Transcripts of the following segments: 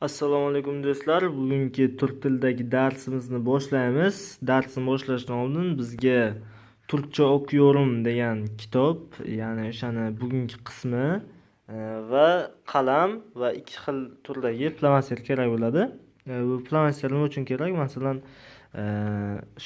Assalomu alaykum do'stlar. Bugungi turk tilidagi darsimizni boshlaymiz. Darsni boshlashdan oldin bizga Turkcha o'qiyorum degan kitob, ya'ni o'shani bugungi qismi e, va qalam va ikki xil turdagi flomaster kerak bo'ladi. E, Bu flomaster nima uchun kerak? Masalan, e,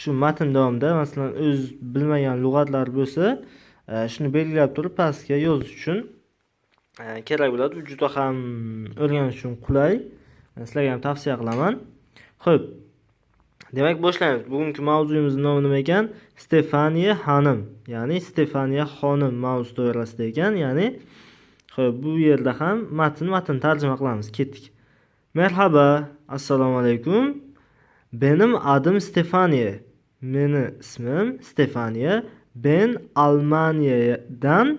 shu matn davomida masalan o'z bilmagan lug'atlar bo'lsa, shuni belgilab turib pastga yozish uchun kerak bo'ladi. Juda ham o'rganish uchun qulay. Sizlarga ham tavsiya qilaman. Xo'p. Demak, boshlaymiz. Bugungi mavzuyimizning nomi nima ekan? Stefaniya xonim, ya'ni Stefaniya xonim mavzu doirasida ekan, ya'ni xo'p, bu yerda ham matn matn tarjima qilamiz. Ketdik. Merhaba, assalomu alaykum. Benim adım Stefaniya. Meni ismim Stefaniya. Ben Almanya'dan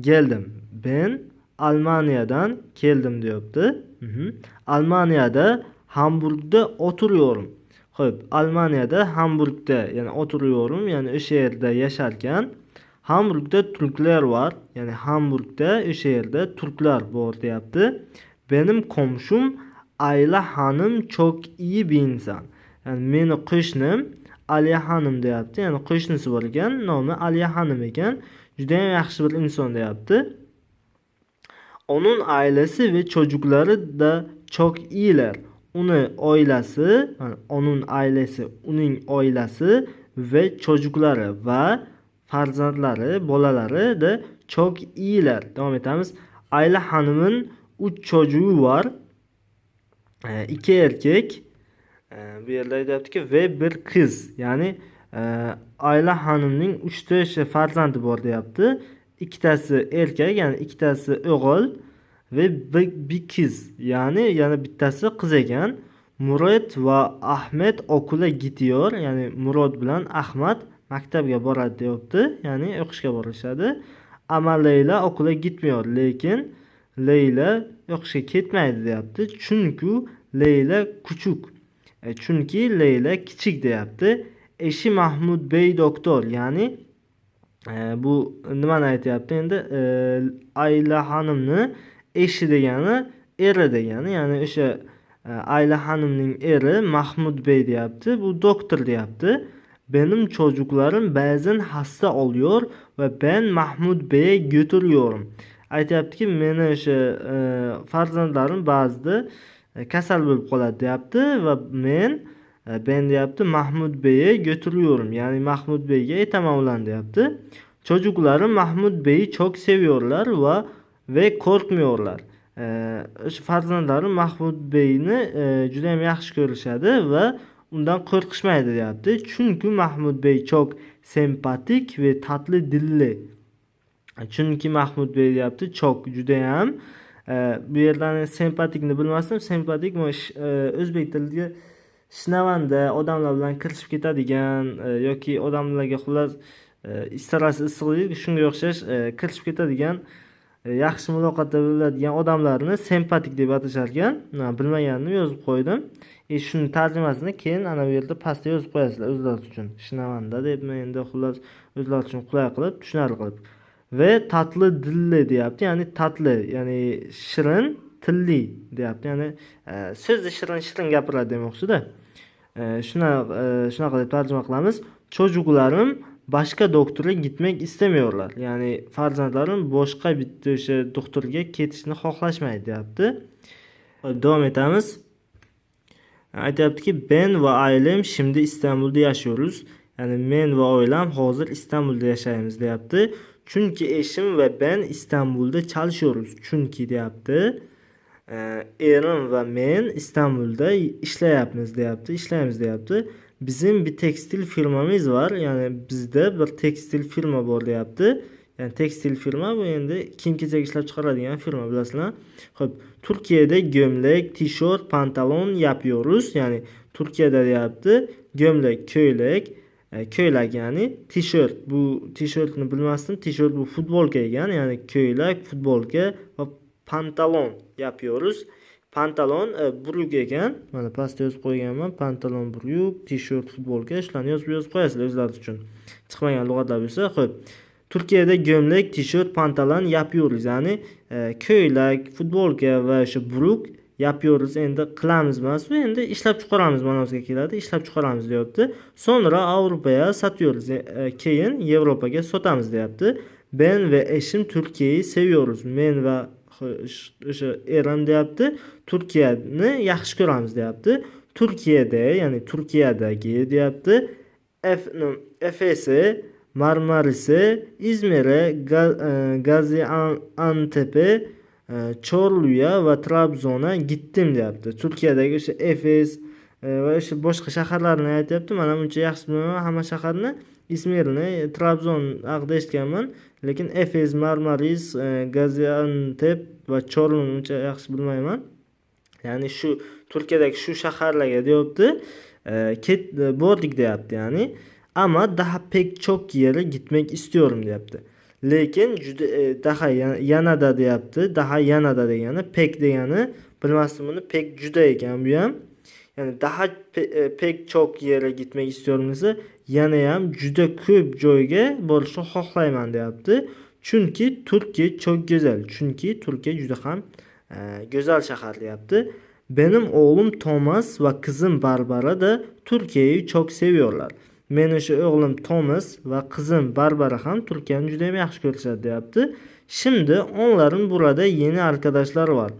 geldim. Ben Almanya'dan keldim deyapti. Mhm. Hamburg'da oturuyorum. Xo'p, Almaniyada Hamburgda, ya'ni oturuyorum, ya'ni o'sha yerda yasharkan, Hamburgda turklar var. Ya'ni Hamburgda o'sha yerda turklar bor deyapti. Benim komshum Ayla Hanım chok iyi bir inson Ya'ni meni qo'shnim Aliya Hanım deyapti. Ya'ni qo'shnisi bor ekan, nomi Aliya Hanım ekan. Juda ham yaxshi bir inson deyapti. Onun ailesi ve çocukları da çok iyiler. Uni oilasi, onun ailesi, uning oilasi ve çocukları va farzandlari, bolalari da çok iyiler. Devam etamiz. Ayla Hanım'ın 3 çocuğu var. E, iki erkek. E, bu yerda aytyaptiki ve bir kız. Ya'ni e, Ayla Hanım'ning 3 ta o'sha farzandi bor deyapti. Ikkitasi erkak, ya'ni ikkitasi o'g'il ve bir, kız. Yani yani bittasi qiz ekan. Murod va Ahmet okula gidiyor. Ya'ni Murod bilan Ahmad maktabga boradi deyapti. Ya'ni o'qishga borishadi. Ama Leyla okula gitmiyor. Lekin Leyla o'qishga ketmaydi deyapti. Chunki Leyla kuchuk. E, chunki Leyla kichik deyapti. Eshi Mahmud Bey doktor. Ya'ni e, bu nimani aytyapti endi? E, Ayla xonimni eshi degani eri degani. Ya'ni o'sha e, Ayla xonimning eri Mahmud Bey deyapti. Bu doktor deyapti. Benim çocuklarım bazen hasta oluyor ve ben Mahmud Bey'e götürüyorum. Aytyaptiki meni o'sha e, farzandlarim ba'zida e, kasal bo'lib qoladi deyapti va men e, ben deyapti Mahmud Bey'e götürüyorum. Yani Mahmud Bey'e aytaman ularni deyapti. Çocuklarım Mahmud Bey'i çok seviyorlar ve ve korkmuyorlar. E, o'sha farzandlarim Mahmud Beyni e, juda ham yaxshi ko'rishadi va undan qo'rqishmaydi deyapti. Mahmud Bey çok sempatik ve tatlı dilli. Chunki Mahmud Bey deyapti çok judayam e, bu yerdan sempatikni bilmasdim. Sempatik sh- e, o'zbek tiliga shinavanda odamlar bilan kirishib ketadigan e, yoki odamlarga xullas e, istarasi issiqlik shunga o'xshash e, kirishib ketadigan e, yaxshi muloqotda bo'ladigan odamlarni sempatik deb atashar ekan. Ha, Bilmaganimni yozib qo'ydim. и shuni tarjimasini keyin ana bu yerda pastda yozib qo'yasizlar o'zlaringiz uchun. Shinavanda debmi endi xullas o'zlari uchun qulay qilib, tushunarli qilib. va tatli dilli deyapti. Ya'ni tatli ya'ni shirin tilli deyapti. Ya'ni e, so'zni shirin shirin gapiradi demoqchida. E, shuna e, shunaqa deb tarjima qilamiz. Çocuklarım başka doktora gitmek istemiyorlar. Ya'ni farzandlarim boshqa bitta o'sha doktorga ketishni xohlashmaydi deyapti. Davom etamiz. Aytyaptiki, ben ve ailem şimdi İstanbul'da yaşıyoruz. Yani men ve oilam hozir İstanbul'da yashaymiz deyapti. Chunki eşim ve ben İstanbul'da çalışıyoruz. Chunki deyapti. Ee, erim ve men İstanbul'da ishlayapmiz deyapti. Ishlaymiz deyapti. Bizim bir tekstil firmamız var. Yani bizde bir tekstil firma bor deyapti. Yani tekstil firma bu endi kiyim kechak ishlab chiqaradigan firma bilasizlar. Xo'p, Turkiyada gömlek, tişört, pantolon yapıyoruz. Yani Turkiyada deyapti. Gömlek, ko'ylak, e, ko'ylak ya'ni tishert. Bu tishertni bilmasdim. Tishert bu futbolka ekan, ya'ni ko'ylak, futbolka va pantolon yapıyoruz. Pantolon e, buryuk ekan. Mana pastda yozib qo'yganman. Pantolon buryuk, tishert, futbolka shularni yozib yozib qo'yasizlar o'zlaringiz uchun. Chiqmagan lug'atlar bo'lsa, xo'p. Turkiyada gömlek, tishert, pantolon yapıyoruz. Ya'ni e, ko'ylak, futbolka va o'sha buryuk yapıyoruz endi qilamiz emas bu endi ishlab chiqaramiz ma'nosiga keladi ishlab chiqaramiz deyapti so'ngra Avropaga satıyoruz E, e, keyin Yevropaga sotamiz deyapti ben ve eşim Türkiye'yi seviyoruz men va o'sha erim deyapti Turkiyani yaxshi ko'ramiz deyapti. Turkiyada ya'ni Turkiyadagi deyapti Efes'i Marmaris'i Izmir'e Ga- e, Gaziantep'e e, Chorlu'ya va Trabzon'a gittim deyapti. Turkiyadagi o'sha efes va o'sha boshqa shaharlarni aytyapti man ham uncha yaxshi bilmayman hamma shaharni izmirni trabzon haqida eshitganman. Lekin efes marmaris e, gaziantep va chorluni uncha yaxshi bilmayman. Ya'ni shu turkiyadagi shu shaharlarga deyapti e, ket bordik deyapti ya'ni. Ama daha pek çok yere gitmek istiyorum deyapti. Lekin juda e, daha ya- yanada deyapti daha yanada degani pek degani bilmasdim buni pek juda ekan bu ham ya'ni daha pe- e, pek çok yere gitmek istiyorum desa yanayam juda ko'p joyga borishni xohlayman deyapti chunki turkiya çok güzel chunki turkiya juda ham e, go'zal shahar deyapti benim oğlum Thomas ve kızım Barbara da Türkiye'yi çok seviyorlar. Men o'sha o'g'lim Thomas va qizim Barbara ham Turkiyani juda ham yaxshi ko'rishadi deyapti. Şimdi onların burada yeni arkadaşlar var.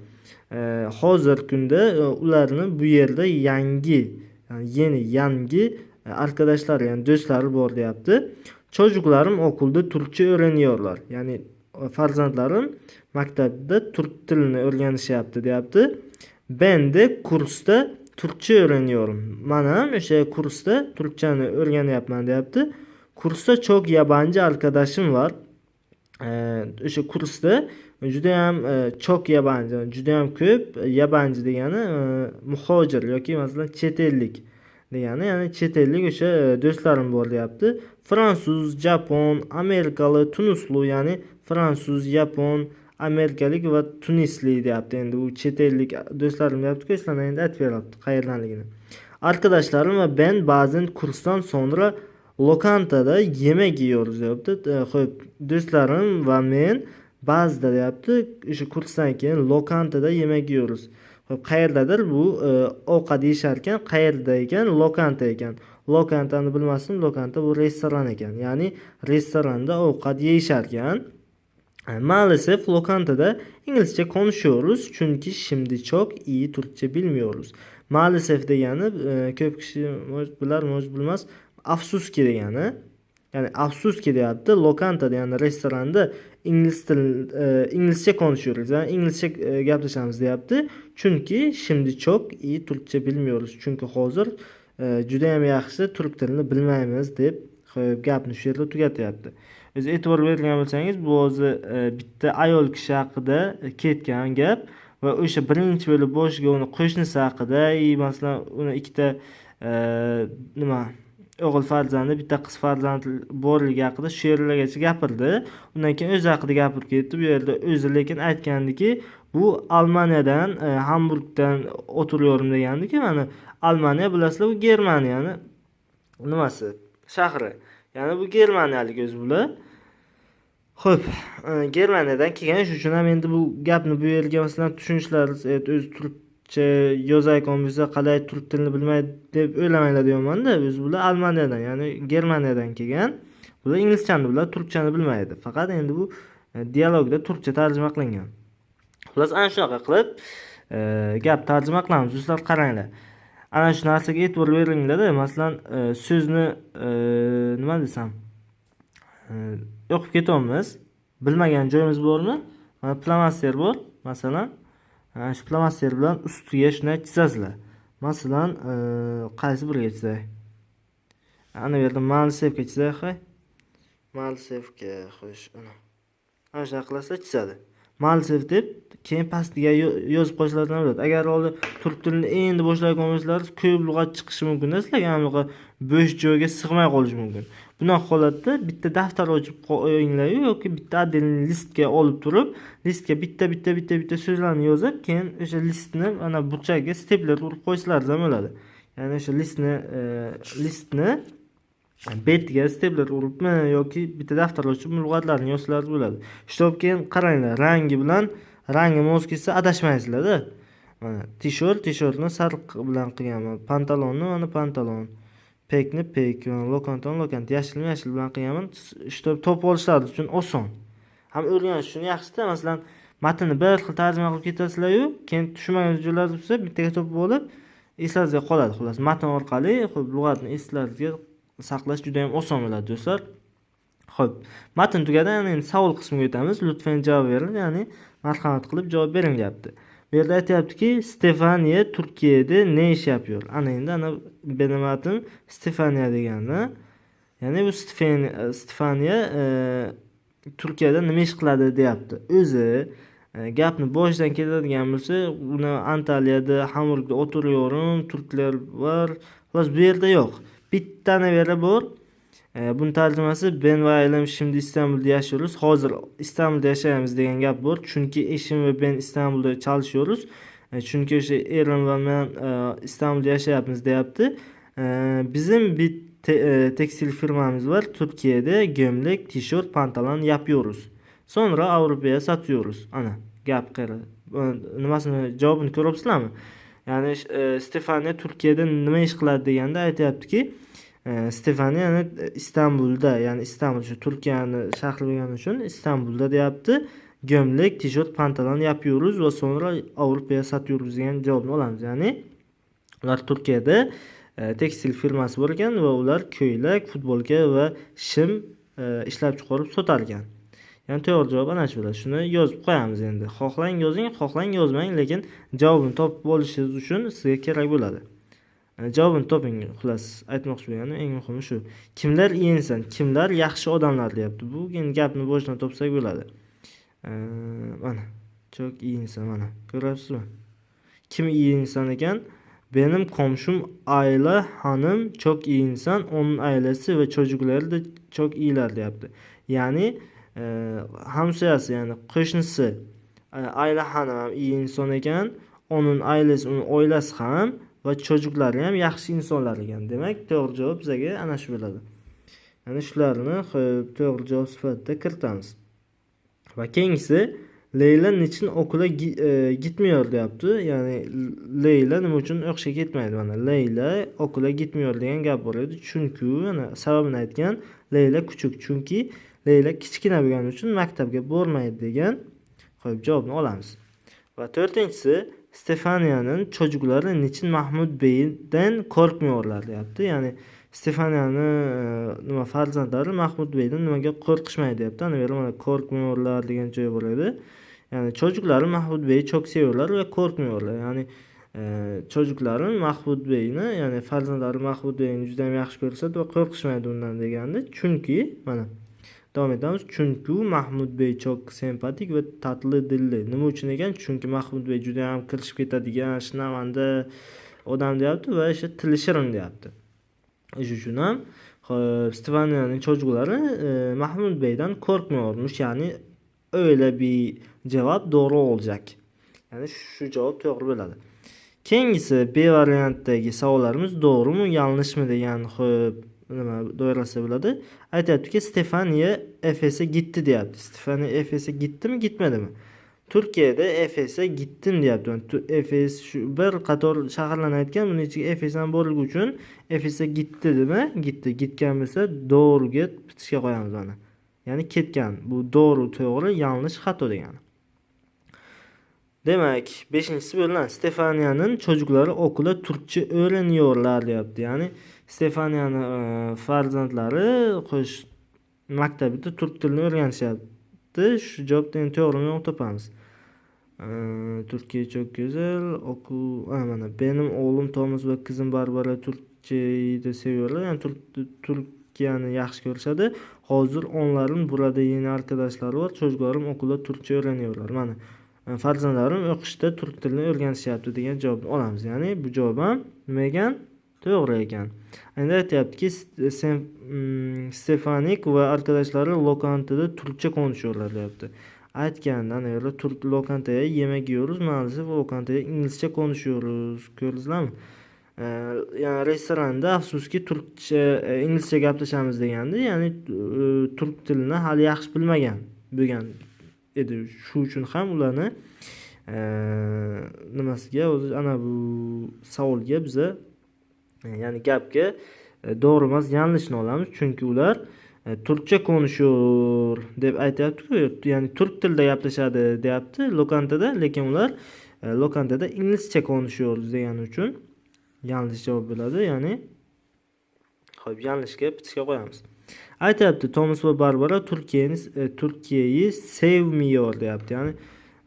Ee, hozir kunda e, ularni bu yerda yangi yeni yangi e, arkadaşlar yani do'stlari bor deyapti. Çocuklarım okulda Türkçe öğreniyorlar. Yani e, farzandlarim maktabda Türk tilini o'rganishyapti deyapti. Ben de kursta Türkçe öğreniyorum. Man ham o'sha kursda Türkçeni o'rganyapman deyapti. Kursda çok yabancı arkadaşım var. Ee, o'sha kursda judayam e, çok yabancı, judayam ko'p yabancı degani e, muhojir yoki masalan chet ellik degani ya'ni chet ellik o'sha e, do'stlarim bor deyapti. Fransuz, Japon, Amerikalı, Tunuslu ya'ni fransuz, yapon, amerikalik va tunisli deyapti. Endi u chet ellik do'stlarim deyapti-ku, sizlarga endi aytib beryapti qayerdanligini. Arkadaşlarım ve ben bazen kursdan sonra lokantada yemek yiyoruz deyapti. E, Xo'p, do'stlarim va men ba'zida deyapti, o'sha kursdan keyin lokantada yemek yiyoruz. Xo'p, qayerdadir bu e, ovqat yeyishar ekan, qayerda ekan? Lokanta ekan. Lokantani bilmasdim, lokanta bu restoran ekan. Ya'ni restoranda ovqat yeyishar ekan. E, Maalesef lokantada İngilizce konuşuyoruz çünkü şimdi çok iyi Türkçe bilmiyoruz. Maalesef degani e, ko'p kishi bilar, bilmas. Afsuski degani. Ya'ni afsuski deyapti. Lokantada ya'ni restoranda ingliz til e, inglizcha konuşuyoruz. Yani inglizcha e, gaplashamiz deyapti. Chunki shimdi chok i Türkçe bilmiyoruz. Chunki hozir e, juda ham yaxshi turk tilini bilmaymiz deb qo'yib gapni shu yerda tugatyapti. O'zi e'tibor bergan bo'lsangiz, bu o'zi bitta ayol kishi haqida ketgan gap va o'sha birinchi bo'lib boshiga uni qo'shnisi haqida, и masalan, uni ikkita nima o'g'il farzandi, bitta qiz farzand borligi haqida shu yerlargacha gapirdi. Undan keyin o'zi haqida gapirib ketdi. Bu yerda o'zi lekin aytgandiki, bu Almaniyadan, e, Hamburgdan o'tiriyorum degandiki, mana Almaniya bilasizlar, bu Germaniyani nimasi, shahri. Ya'ni bu germaniyalik o'zi bular. Xo'p, e, Germaniyadan kelgan, shuning uchun ham endi bu gapni bu yerga masalan tushunishlaringiz e, o'zi turkcha yozayotgan bo'lsa, qalay turk tilini bilmaydi deb o'ylamanglar deyapmanda O'zi bular Almaniyadan, ya'ni Germaniyadan kelgan. Bular inglizchani biladi, turkchani bilmaydi. Faqat endi bu e, dialogda turkcha tarjima qilingan. Xullas, ana shunaqa qilib e, gap tarjima qilamiz. Do'stlar, qaranglar. Ana shu narsaga e'tibor beringlarda Masalan, e, so'zni nima desam, o'qib ketyapmiz. Bilmagan joyimiz bormi? Mana flomaster bor, masalan. Mana shu flomaster bilan ustiga shunday chizasizlar. Masalan, e, qaysi biriga chizay? Ana bu yerda malsevga chizay, malsevga xo'sh, ana. Ana shunaqa qilasizlar, chizadi. malsev deb keyin pastiga yozib qo'yishlaridan bo'ladi. Agar hozir turk tilini endi boshlagan bo'lsangiz, ko'p lug'at chiqishi mumkin. Sizlarga ham bunaqa bo'sh joyga sig'may qolishi mumkin. Bunaqa holatda bitta daftar ochib qo'yinglar yoki bitta отдельный listga olib turib, listga bitta bitta bitta bitta so'zlarni yozib, keyin o'sha listni mana burchagiga stepler urib qo'yishlaringiz ham bo'ladi. Ya'ni o'sha listni e, listni betiga stepler uribmi yoki bitta daftar ochib lug'atlarni yozsalar bo'ladi. Shu keyin qaranglar, rangi bilan rangi mos kelsa adashmaysizlar-da. mana tishort tishortni sariq bilan qilganman pantalonni mana pantalon pekni pek lokantoni lokant yashilni yashil bilan qilganman чтобы topib olishlari uchun oson. Ham o'rganish uchun yaxshida masalan matnni bir xil tarjima qilib ketasizlaryu keyin tushunmagan joylar bo'lsa bittaga topib olib eslaringizga qoladi xullas. Matn orqali lug'atni eslaringizga saqlash juda yam oson bo'ladi do'stlar. Ho'p matn tugadi endi savol qismiga o'tamiz. Lutfan javob bering ya'ni marhamat qilib javob bering deyapti bu yerda aytyaptiki stefaniya turkiyada ne ish yapıyor? Ana endi ana benim stefaniya degani ya'ni bu stefaniya e, turkiyada nima ish qiladi deyapti. O'zi e, gapni boshidan ketadigan bo'lsa uni antaliyada hamburgda o'tiriyorum turklar bor xolos bu yerda yo'q. Bittani beri bor e, buni tarjimasi ben va ailam şimdi istanbulda yashaymiz hozir istanbulda yashaymiz degan gap bor chunki eşim va ben istanbulda çalışıyoruz. E, chunki o'sha erim va men istanbulda yashayapmiz deyapti E, bizim bir te- e, tekstil firmamız var. Turkiyada gömlek tishert pantolon yapıyoruz. Sonra avrupaya satıyoruz. Ana gap qara nimasini javobini ko'ryapsizlarmi ya'ni e, stefaniya turkiyada nima ish qiladi deganda aytyaptiki stefani yani e, istanbulda ya'ni istanbul shu turkiyani shahri bo'lgani uchun istanbulda deyapti gömlek tishot pantolon yapıyoruz va so'ngra avrupaya sotyuruz degan javobni olamiz ya'ni ular turkiyada e, tekstil firmasi bor ekan va ular ko'ylak futbolka va shim e, ishlab chiqarib sotar ekan ya'ni to'g'ri javob ana shu bo'ladi shuni yozib qo'yamiz endi xohlang yozing xohlang yozmang lekin javobni topib olishingiz uchun sizga kerak bo'ladi. E, javobini toping xullas. Aytmoqchi bo'lganim eng muhimi shu. Kimlar iyi inson kimlar yaxshi odamlar deyapti. Bu endi gapni boshidan topsak bo'ladi. E, mana çok iyi inson mana. Ko'ryapsizmi? Kim iyi inson ekan? Benim komşum Ayla hanım çok iyi insan onun ailesi ve çocukları da çok iyiler deyapti. Ya'ni e, hamsoyasi ya'ni qo'shnisi e, Ayla hanım iyi inson ekan. Onun ailesi uning oilasi ham va cho'jiklari ham yaxshi insonlar ekan demak to'g'ri javob bizaga ana shu bo'ladi ana shularni to'g'ri javob sifatida kiritamiz va keyingisi Leyla niçin okula e, gitmiyor deyapti. Ya'ni Leyla nima uchun o'qishga ketmaydi mana. Leyla okula gitmiyor degan gap bor edi. Chunki mana sababini aytgan Leyla kuchuk. Chunki Leyla kichkina bo'lgani uchun maktabga bormaydi degan. Xo'p, javobni olamiz. Va 4-tinchisi Stefania'nın çocukları niçin Mahmud Bey'den korkmuyorlar deyapti. Ya'ni Stefania'nı e, nima farzandlari Mahmud Beydan nimaga qo'rqishmaydi deyapti. Hani Ana bu mana korkmuyorlar degan joy şey bo'ladi. Ya'ni çocuklari Mahmud Bey'i çok seviyorlar ve korkmuyorlar. Ya'ni e, çocuklari Mahmud Bey'ni, ya'ni farzandlari Mahmud Bey'ni juda ham yaxshi ko'rishadi va qo'rqishmaydi undan deganda. Chunki mana davom etamiz chunki Mahmud Bey çok sempatik ve tatlı dilli. Nima uchun ekan chunki Mahmud Bey juda ham kirishib ketadigan shinavanda odam deyapti va o'sha tili shirin deyapti. Shu uchun ham hop, Stefaniyaning cho'juklari e, Mahmud Bey'den korkmuyormuş yani öyle bir cevap doğru olacak. Yani şu cevap doğru bo'ladi. Keyingisi B variantdagi savollarimiz doğrumu yanlışmı degan xo'p. nima doirasida bo'ladi. Aytyaptiki Stefaniya Efes'e gitti deyapti. Stefaniya Efes'e gittimi, gitmadimi? Turkiyada Efes'e gittim deyapti. Efes shu bir qator shaharlarni aytgan, buning ichiga Efes ham borligi uchun Efes'e gitti dema? Gitti. Gitgan bo'lsa doğruga bitishga qo'yamiz mana. Ya'ni ketgan. Bu doğru, to'g'ri, yanlış, xato degani. Demek 5-inchisi bo'lgan Stefaniyaning cho'juklari okula turkcha o'rganiyorlar deyapti. Ya'ni Stefaniyani e, farzandlari qo'sh maktabida turk tilini o'rganishyapti. Shu javobdan to'g'ri yo'q topamiz. E, Turkiya çok güzel. Oku, mana benim oğlum Thomas ve kızım Barbara Türkçeyi de seviyorlar. Yani Türk, Türkiye'ni yaxshi ko'rishadi. Hozir onların burada yeni arkadaşları var. Çocuklarım okulda Türkçe öğreniyorlar. Mana E, farzandlarim o'qishda turk tilini o'rganishyapti degan javobni olamiz. Ya'ni bu javob ham nima ekan? To'g'ri ekan. Endi aytyaptiki mm, Stefanik va arkadoshlari lokantada turkcha konuşuyorlar deyapti. Aytganda ana yerda turk lokantaya yemek yiyoruz. Maalesef lokantaya inglizcha konuşuyoruz. Ko'rdingizlarmi? E, yani restoranda afsuski turkcha e, inglizcha gaplashamiz deganda ya'ni turk tilini hali yaxshi bilmagan bo'lgan edi. Shu uchun ham ularni e, nimasiga? O'zi ana bu savolga biza e, ya'ni gapga e, to'g'ri emas yanlishni olamiz. Chunki ular e, turkcha konuşuyor deb aytyaptiku. Ya'ni turk tilida gaplashadi deyapti lokantada. Lekin ular lokantada inglizcha konuşuyoruz degani uchun yanlış javob bo'ladi ya'ni Xo'p, yanlishga bitishga qo'yamiz. Aytyapti Tomas va Barbara Turkiyani e, Turkiyayi sevmiyor deyapti. Ya'ni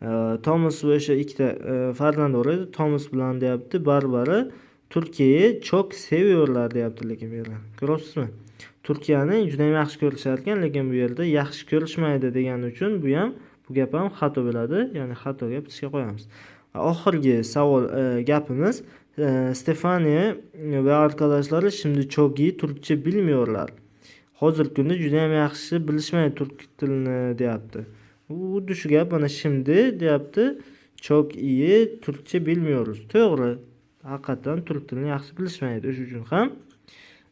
e, Tomas va o'sha ikkita e, farzand bor edi. Tomas bilan deyapti, Barbara Turkiyayi chok seviyorlar deyapti lekin bu yerda. Ko'ryapsizmi? Turkiyani judayam yaxshi ko'rishar ekan, lekin bu yerda yaxshi ko'rishmaydi degani uchun bu ham bu gap ham xato bo'ladi. Ya'ni xato gap bitishga qo'yamiz. Oxirgi savol e, gapimiz stefaniya va arkadoshlari shimdi şimdi turkcha iyi bilmiyorlar. Hozirgi kunda juda ham yaxshi bilishmaydi turk tilini deyapti. u xuddi shu gap mana shimdi deyapti. chok iyi turkcha bilmiyoruz. To'g'ri. Haqiqatan turk tilini yaxshi bilishmaydi. O'sha uchun ham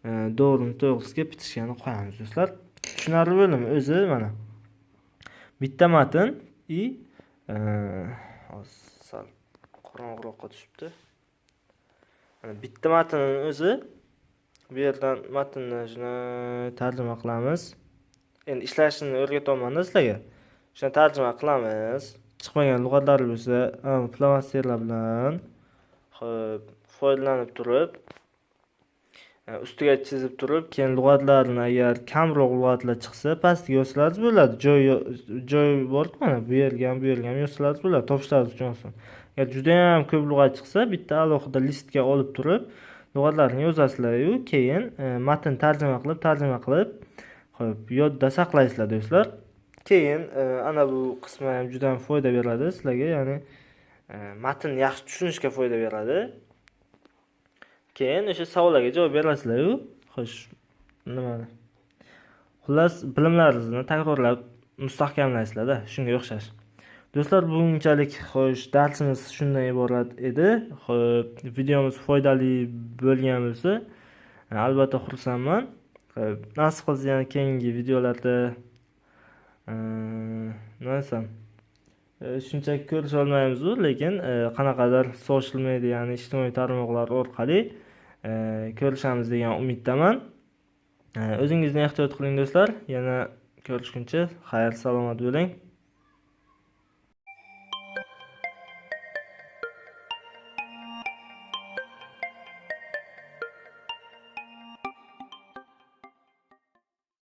e, doğruni to'g'risiga bitishgani qo'yamiz do'stlar. Tushunarli bo'ldimi? O'zi mana bitta matn i e, hozir sal qorong'iroqqa tushibdi. Mana bitta matnni o'zi bu yerdan matnni shuni tarjima qilamiz. Endi ishlashini o'rgatyapman sizlarga. Shuni tarjima qilamiz. Chiqmagan lug'atlar bo'lsa, flomasterlar bilan xo'p, foydalanib turib ustiga chizib turib, keyin lug'atlarni agar kamroq lug'atlar chiqsa, pastga yozsangiz bo'ladi. Joy joy borku mana bu yerga ham, bu yerga ham yozsangiz bo'ladi, topishlaringiz uchun oson. Agar juda ham ko'p lug'at chiqsa, bitta alohida listga olib turib, lug'atlarni yozasizlar-yu, keyin e, matn tarjima qilib, tarjima qilib, xo'p, yodda saqlaysizlar do'stlar. Keyin e, ana bu qismi ham juda ham foyda beradi sizlarga, ya'ni e, matnni yaxshi tushunishga foyda beradi. Keyin o'sha savollarga javob berasizlar-yu. Xo'sh, nima? Xullas, bilimlaringizni takrorlab mustahkamlaysizlar-da, shunga o'xshash. Do'stlar, bugunchalik xo'sh, darsimiz shundan iborat edi. Xo'p, videomiz foydali bo'lgan bo'lsa, albatta xursandman. Xo'p, nasib qilsa yana keyingi videolarda nima desam, shunchaki ko'risholmaymizu lekin qanaqadir social media, ya'ni ijtimoiy tarmoqlar orqali ko'rishamiz degan umiddaman. O'zingizni ehtiyot qiling do'stlar. Yana ko'rishguncha xayr, salomat bo'ling.